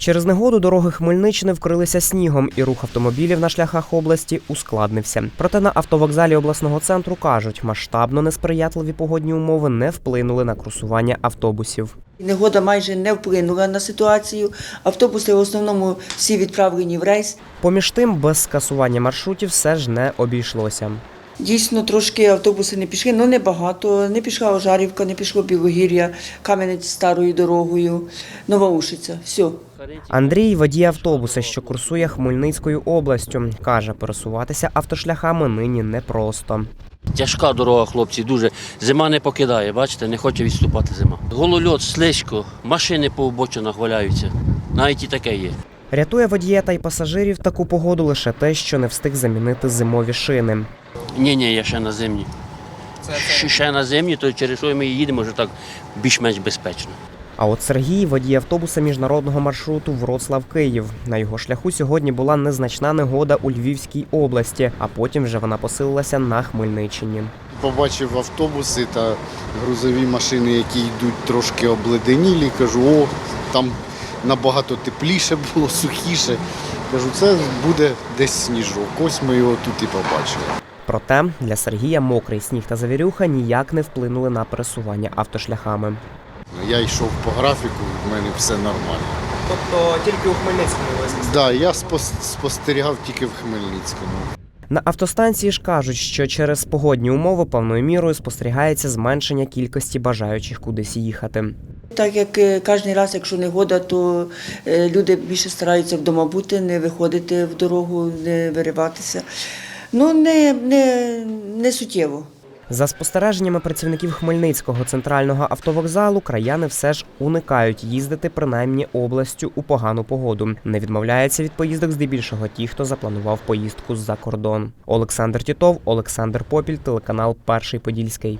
Через негоду дороги Хмельниччини вкрилися снігом, і рух автомобілів на шляхах області ускладнився. Проте на автовокзалі обласного центру кажуть, масштабно несприятливі погодні умови не вплинули на курсування автобусів. Негода майже не вплинула на ситуацію. Автобуси в основному всі відправлені в рейс. Поміж тим, без скасування маршрутів все ж не обійшлося. Дійсно, трошки автобуси не пішли, але не багато. Не пішла Ожарівка, не пішло Білогір'я, Кам'янець старою дорогою, Новоушиця. Все. Андрій водій автобуса, що курсує Хмельницькою областю, каже, пересуватися автошляхами нині непросто. Тяжка дорога, хлопці, дуже. Зима не покидає, бачите, не хоче відступати зима. Голольот, слизько, машини по обочинах валяються. Навіть і таке є. Рятує водія та й пасажирів таку погоду лише те, що не встиг замінити зимові шини. Ні, ні, я ще на зимні. Ще, ще на зимні, то через що ми їдемо вже так більш-менш безпечно. А от Сергій водій автобуса міжнародного маршруту Вроцлав-Київ. На його шляху сьогодні була незначна негода у Львівській області, а потім вже вона посилилася на Хмельниччині. Побачив автобуси та грузові машини, які йдуть трошки обледенілі. Кажу, о, там набагато тепліше було, сухіше. Кажу, це буде десь сніжок. Ось ми його тут і побачили. Проте для Сергія мокрий сніг та завірюха ніяк не вплинули на пересування автошляхами. Я йшов по графіку, в мене все нормально. Тобто тільки у Хмельницькому Так, да, я спос- спостерігав тільки в Хмельницькому. На автостанції ж кажуть, що через погодні умови певною мірою спостерігається зменшення кількості бажаючих кудись їхати. Так як е, кожен раз, якщо негода, то е, люди більше стараються вдома бути, не виходити в дорогу, не вириватися. Ну, не, не, не суттєво. За спостереженнями працівників Хмельницького центрального автовокзалу, краяни все ж уникають їздити принаймні областю у погану погоду. Не відмовляється від поїздок здебільшого ті, хто запланував поїздку за кордон. Олександр Тітов, Олександр Попіль, телеканал Перший Подільський.